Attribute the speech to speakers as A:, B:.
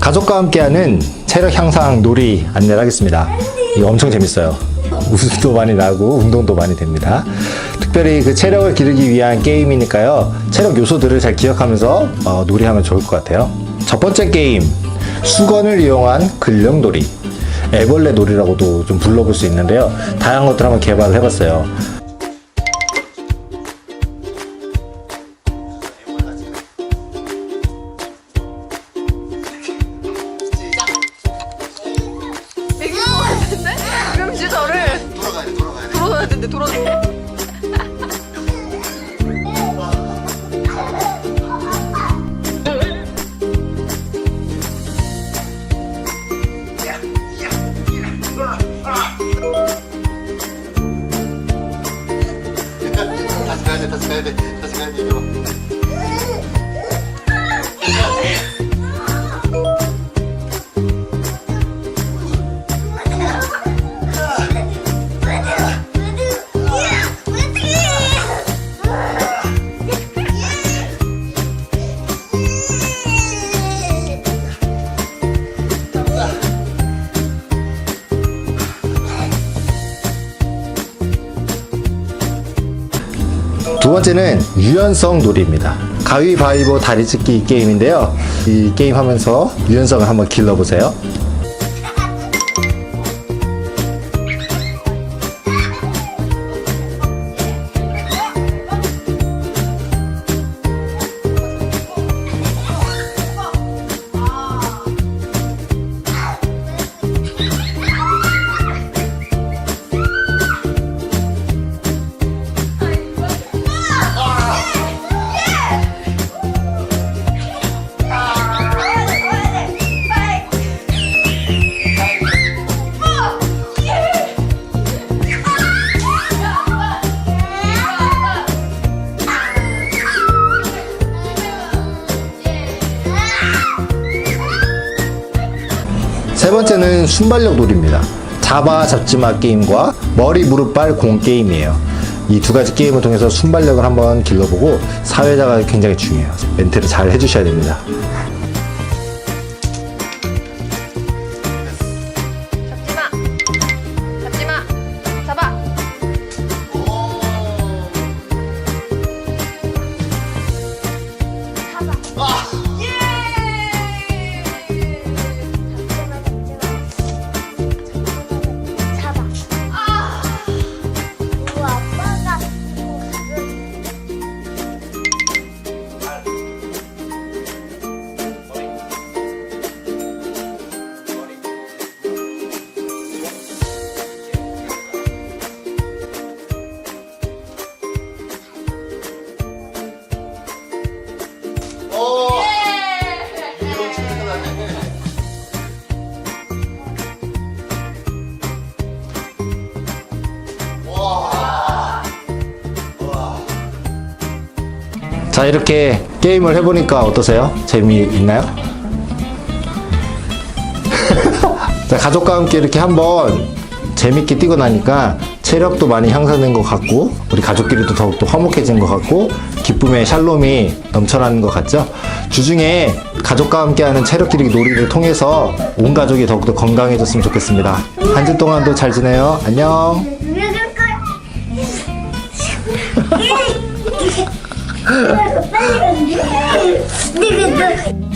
A: 가족과 함께하는 체력 향상 놀이 안내를 하겠습니다. 이거 엄청 재밌어요. 웃음도 많이 나고 운동도 많이 됩니다. 특별히 그 체력을 기르기 위한 게임이니까요. 체력 요소들을 잘 기억하면서 어, 놀이하면 좋을 것 같아요. 첫 번째 게임, 수건을 이용한 근력 놀이. 애벌레 놀이라고도 좀 불러볼 수 있는데요. 다양한 것들 한번 개발을 해봤어요.
B: 가야 돼, 다시 가야 돼, 다
A: 두 번째는 유연성 놀이입니다. 가위바위보 다리 찢기 게임인데요. 이 게임 하면서 유연성을 한번 길러보세요. 세 번째는 순발력 놀이입니다. 잡아 잡지마 게임과 머리 무릎 발 공 게임이에요. 이 두 가지 게임을 통해서 순발력을 한번 길러보고 사회자가 굉장히 중요해요. 멘트를 잘 해주셔야 됩니다. 자, 이렇게 게임을 해보니까 어떠세요? 재미있나요? 자, 가족과 함께 이렇게 한번 재밌게 뛰고 나니까 체력도 많이 향상된 것 같고, 우리 가족끼리도 더욱더 화목해진 것 같고, 기쁨의 샬롬이 넘쳐나는 것 같죠? 주중에 가족과 함께하는 체력 기르기 놀이를 통해서 온 가족이 더욱더 건강해졌으면 좋겠습니다. 한 주 동안도 잘 지내요. 안녕.
C: 누를 거야. 빨리 가. 내가 너.